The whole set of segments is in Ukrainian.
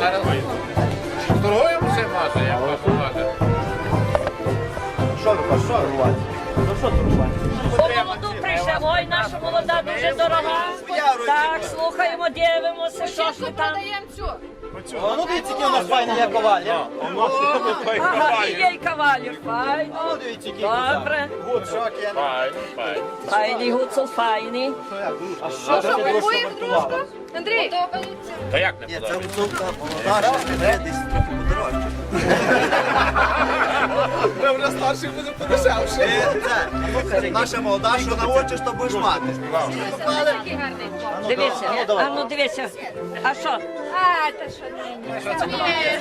Зараз торгуємося мати, як вас мати. Що рука, що рвати? Ну що тут рвати? Молоду прийшла, ой, наша молода дуже дорога. Так, слухаємо, дивимося, що ж ми там. А ну дивіться, який у нас файний є коваль. Ага, і є й кавалір, Ну файно. дивіться, який. Добре. Гуцак є. Файний гуцул, файний. А що Що, купуємо дружку? Андрій, Та як не Ні, це подобається? гуцулка молода, ще не десь трохи подорожче. Ми вже старший будемо подешевше. Е, Це наша молода, що научиш, то будеш мати. Дивися, ну, а ну дивися. А що? А, та що ні. Що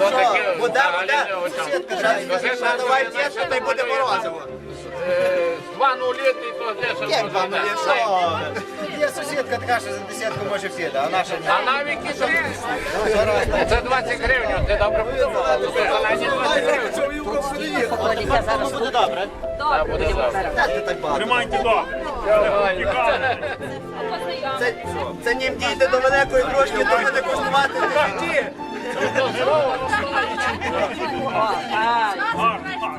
Що, таке? буде, Взагалі буде, не сусідка, ще давай тєтку, та й буде морозиво. Е, Два нулі, ти то дешево Як вам буде. що? Є сусідка така, що за десятку може всі, а наша ні. А навіки що? Це 20 гривень, ти добре подумала? Це зелені 20 гривень. Не я зараз Буде добре. Добре. Тримайте добре. Це, це нім дійти до великої трошки, то буде коштувати в житті.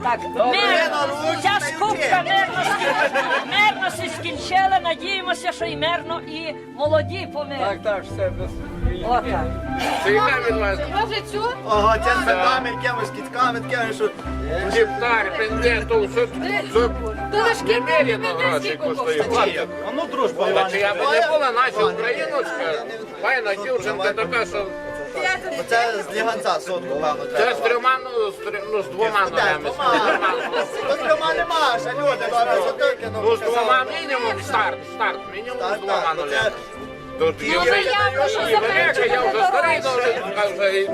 Так. Мирно, ця скупка мирно, скін- мирно скінчила, надіємося, що і мирно, і молоді помирно. Так, так, все без Отак. Це яка від вас? Може цю? Ого, це з цвітами, якимось кітками, такими, що... Гектар, пенде, то все, лиш немерено грошей коштує. А ну, дружба, я би не була, наша україночка, файна дівчинка така, що Це з ліганця сотку, певно, це з трьома, ну, з ну, з двома ногами. двома. Тут трьома нема, ще люди, що тільки, ну, Ну, з двома мінімум старт, старт, мінімум з двома так, ну, нулями. Тут і вже і я вже старий, ну, вже, вже і,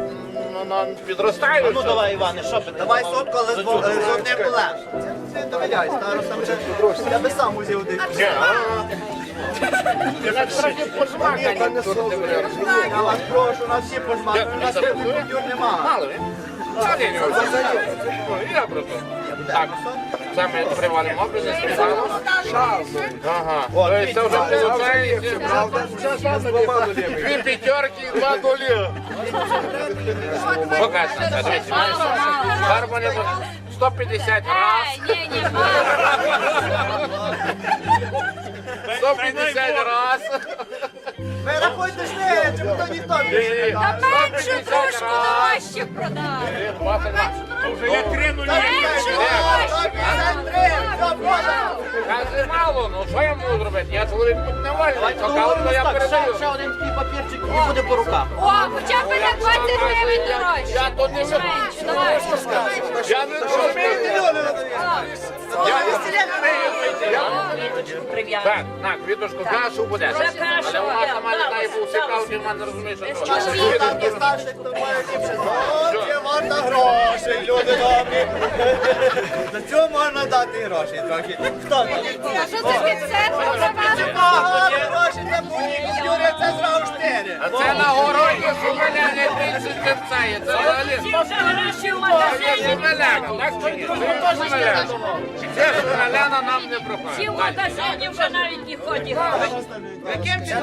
ну, ну, підростаю. Ну давай, Іване, що ти? Давай сотку, але з одним. Це це довіряй, старостам. Я би сам узяв один. Ні, а, Ти так трохи пожмакані тут, ти береш. Я вас прошу, нас всі пожмати, у нас культур немає. Мало, він? Ну, Я просто. Так, саме привалимо образи, співало. Ага. Тобто це вже виходить дві п'ятерки і два нулі. Покажи дивіться. Не 150 раз, Ні, ні, 150 раз. Ви рахуйте ж не, ніхто більше не Та меншу трошку дорожче продай. 20 раз. Вже є три нулі. Меншу дорожче. 53, все, продано. Каже, мало, ну що я можу зробити? Я чоловік тут не Давайте то договоримось я передаю. ще один такий папірчик і буде по руках. О, хоча б на 20 гривень Я тут не давай. Я не розумію. Прив'язано. Так, на, квіточку кашу буде. Вже кашу, Але у вас я, дай був дала. цікавий, ти мене розумієш, що Чоловік там не старший, хто має ліпше. Є варта грошей, люди добрі. За цього можна дати гроші трохи. Хто? А що це під церкву завали? Ага, гроші це будь Юрій, це зразу штири. А це на городі шумеляне більше терцає. Це взагалі Всі вже гроші це магазині. так? Це шумеляна. Це шумеляна нам не Всі в магазині вже навіть не ходять. Яким чином?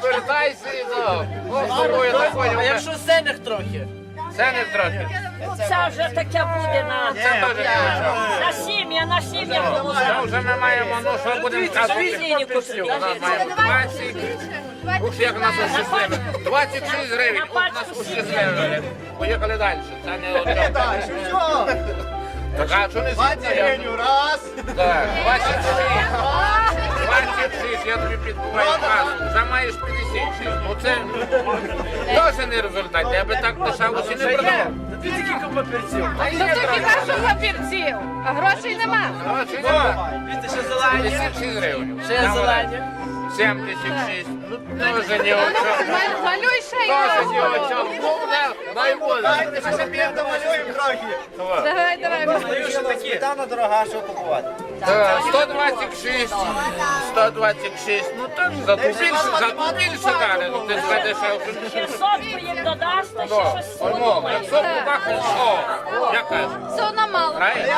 Повертайся і собою не. Якщо синих трохи. Це не трохи. Це вже таке буде на, Це теж на сім'я, на сім'я Ми комусь. вже не маємо, ну що будемо казати. У нас маємо 20. Ух, як нас ущасливі. 26 гривень. Ух, нас ущасливі. Поїхали далі. Це не одне. Так, а що не 20 звідти? гривень раз. Так, 26. 26, я тобі підбуваю касу. Вже маєш 56. Ну це теж не результат. Я би так дешево усі не продавав. Дивіться, тільки є Тобто трохи. хіба що папірців, а грошей нема. Грошей нема. Дивіться, ще зелені. 56 гривень. Ще зелені. 76. Ну, теж ні о чому. Маль- Малюй ще Теж ні я. о чому. Ну, не, дай Боже. Дайте, ще пів домалюємо трохи. Давай, давай. Сметана дорога, що купувати? Е, 126, 126, ну так за ту більше, за ту більше дали, ну ти ж дешевше. Ще сотку їм додаш, та ще Ну, щось ольмо, подумаєш. якщо б так, о, яка? Все на мало. Правильно?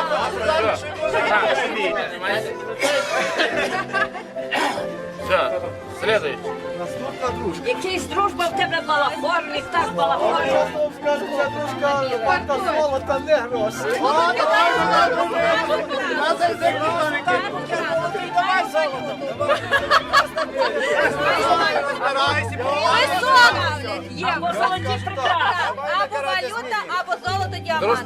Так, понимаете? Все, следующий. Та дружка. Якийсь дружба в тебе балафорник, так балафорник. Вам скажу, ця дружка варта золота, не гроші. Є, золоті прикраси. Або валюта, або золото діамант.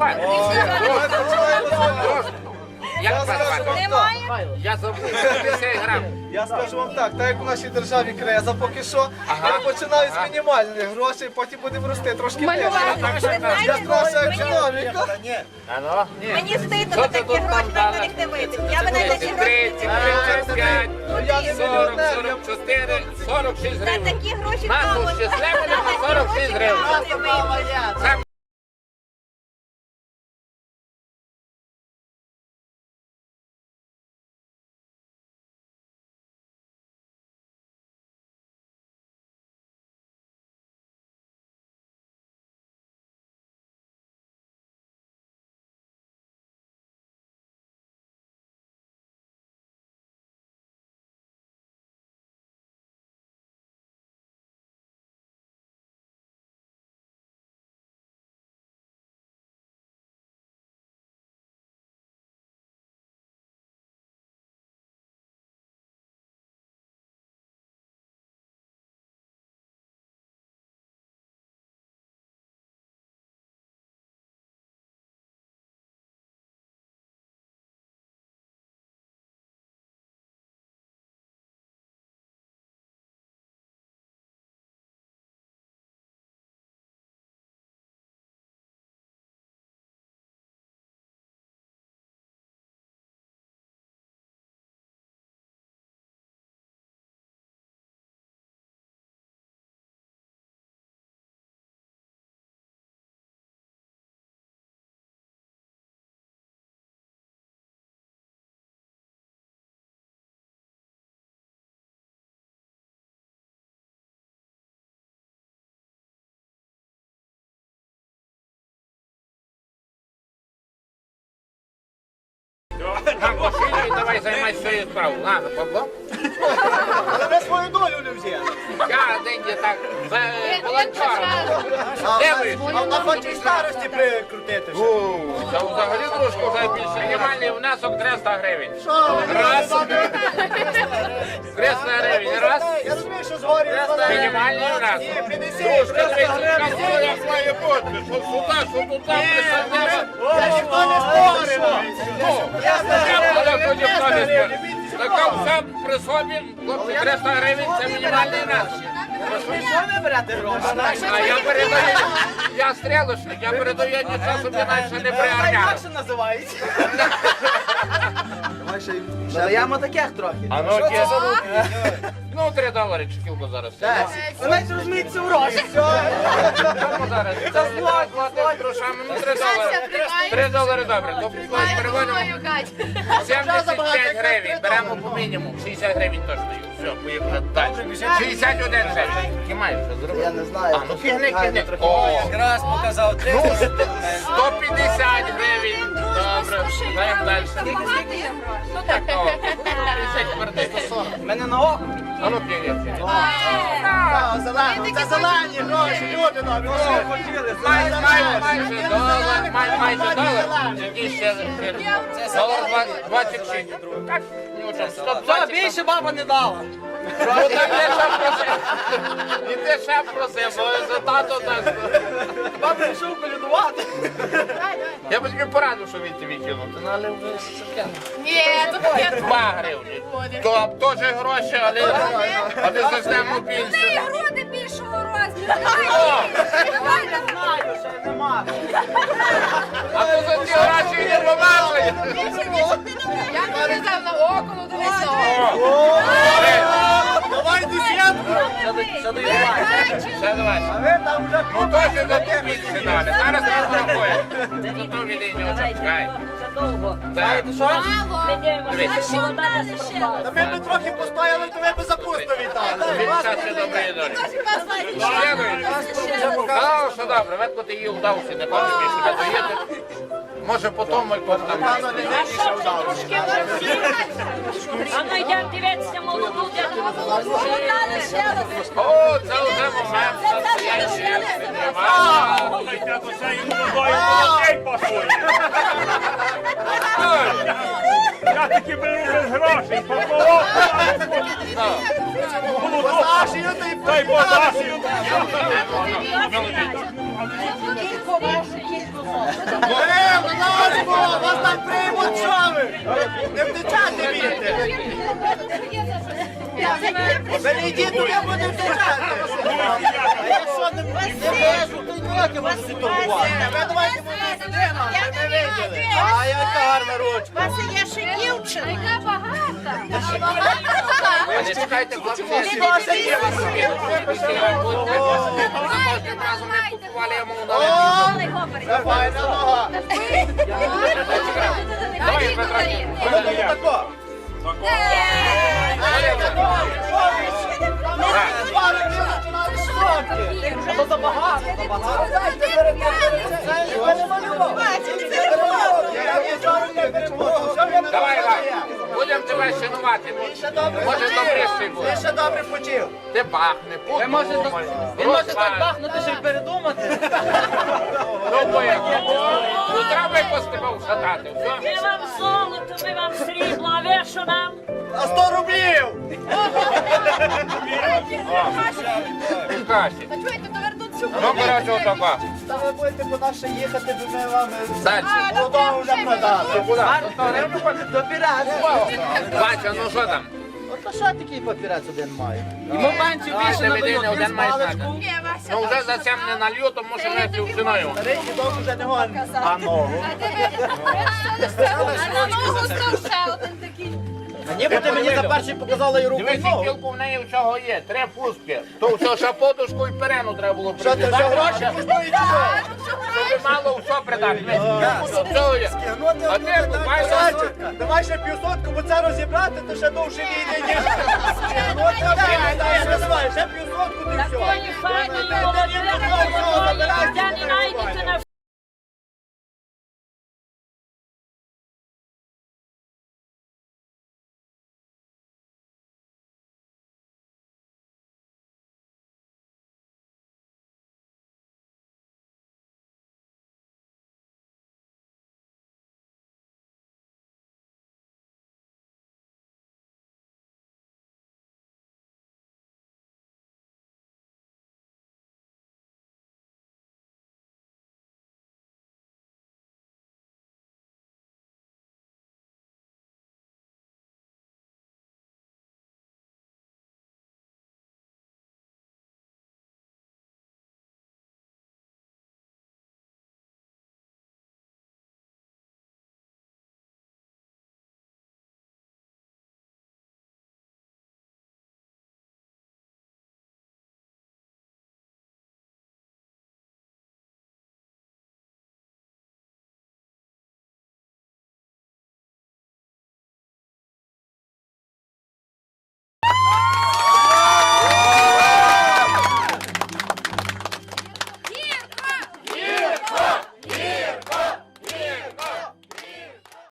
Як вас звати? Немає? Я забув. 50 грам. Я скажу вам так, так як у нашій державі креза поки що, Ага. я починаю з мінімальних грошей, потім будемо рости трошки нижче. Так, так, Я так. страшно економіка. А ну? Мені стидно Що за такі гроші на них дала? дивитися. Я би навіть такі 30, гроші 35, Я не 40, мільйонер, 44, 46 за гривень. такі гроші Нас ущасливили на 46 гривень. Це нам пошили і давай займайся своєю справою. Ладно, Павло. Але ви свою долю не взяли. Я деньги так за волонтером. Де ви? А хоті старості прикрутити. Та взагалі трошки вже більше. Мінімальний внесок 300 гривень. Що? Раз. 300 гривень. Раз. Я розумію, що згорі. Мінімальний раз. Ні, 50. Дружка, дивіться, казку, як має бути. Що сюди, що туди присадила. Це ніхто не спорив. Ну, я. Така все при собі, хлопці, 300 гривень це мінімальний Що гроші? А я передаю, я стрілочник, я передаю нічого собі навіть не пригарняю. Інакше називається. Даємо таких трохи. А ну, ті- ну, 3 долари чекілку зараз. Ви навіть розумієте в гроші. Чому зараз? Це зло, платить грошами, ну 3 долари. 3 долари добре, то переводимо 75 гривень, беремо по мінімуму, 60 гривень точно. Все, поїхали далі. 61 гривень. Які маєш вже зробити? Я не знаю. А, ну фігни, фігни. О, Раз показав три. ну, 150 гривень. Добре, даємо далі. Ну так, о, 50 квартир. Мене на око. А ну, п'єнєте. Зелені. Це зелені гроші, люди нові. Майже долар, майже долар. Які ще долар два- 26. Так, ну що, 120. більше баба не дала. Так я ще просив. І ти ще просив, бо результату дасть. Баба пішов колядувати. Я б тобі порадив, що він тобі кинув. Ти налив вже сап'ян. Ні, то я Два гривні. То теж гроші, але, але за систему більше. Груди більшого розміру. Давай, давай. Знаю, ще нема. А то за ці гроші не помазує. я показав на око, ну дивися. Давай десятку. Ще давай. А ви там вже Ну теж за ту більше дали. Зараз розрахує. За ту відійні очікай. Задовго. Так. Ми дивимося, молода не пропала. Та ми б трохи постояли, то ви б за пусто вітали. Він щастя доброї долі. Щедують. Сказав, що добре, ветко ти її вдався, не хочеш більше не доїти. Може потім ми там. Певно, не А що це трошки вже всі? А ну йдемо дивитися молоду дядьку. О, це вже момент це йому водою молодей пасує. Я таки беру без грошей, пополов, Саші, та й та й подасію. Е, Лазко, вас там приймуть, що ви? Не втечати вірте! Перейдіть, то я буду втечати. А якщо не не вижу, то й ніяке можете. Ви давайте будете людина, ви не виділи. А яка гарна ручка. У вас є ще дівчина. Яка багата. Не чекайте, хлопці. Разом ми купували йому О, це файна нога. Давай, Петро. Воно тако. То забагато, забагато. Ви не малював. Я не Давай, Іван, будемо тебе шанувати. Ще добре Може, почив. буде. Ти ще добре почив. Ти пахне, можете подумай. Він може так Розпай. бахнути, що й передумати. Ну, боя. Ну, треба якось тебе вшатати. Ми вам золото, ми вам срібло, а ви що нам? А 100 рублів. В касі. Чуєте, то вернуться. Ну, коротше, отако. Та ви будете по наше їхати, бо ми вам е, Далі. молодого вже продали. Бача, ну що там? От що такий папірець один має? Йому банців більше надають. один. Ні, Вася, Ну, вже за цим не налью, то може не ціною. Старий дідок вже не гон. А ногу? а на ногу став. Ні, бо ти мені за перший показала і руку і Дивись, ногу. кілку в неї всього є, три пуски. То все ще подушку і перену треба було Що ти вже придати. гроші коштують? чи що? Тобі мало все придати. Дивись, всього є. Ну, А ти бачиш, Сачка, давай ще півсотку, бо це розібрати, то ще довше війни, ніж. Ну, ти дай, дай, ще давай, ще півсотку, ти все. Такої файної молодої, де не знайдете на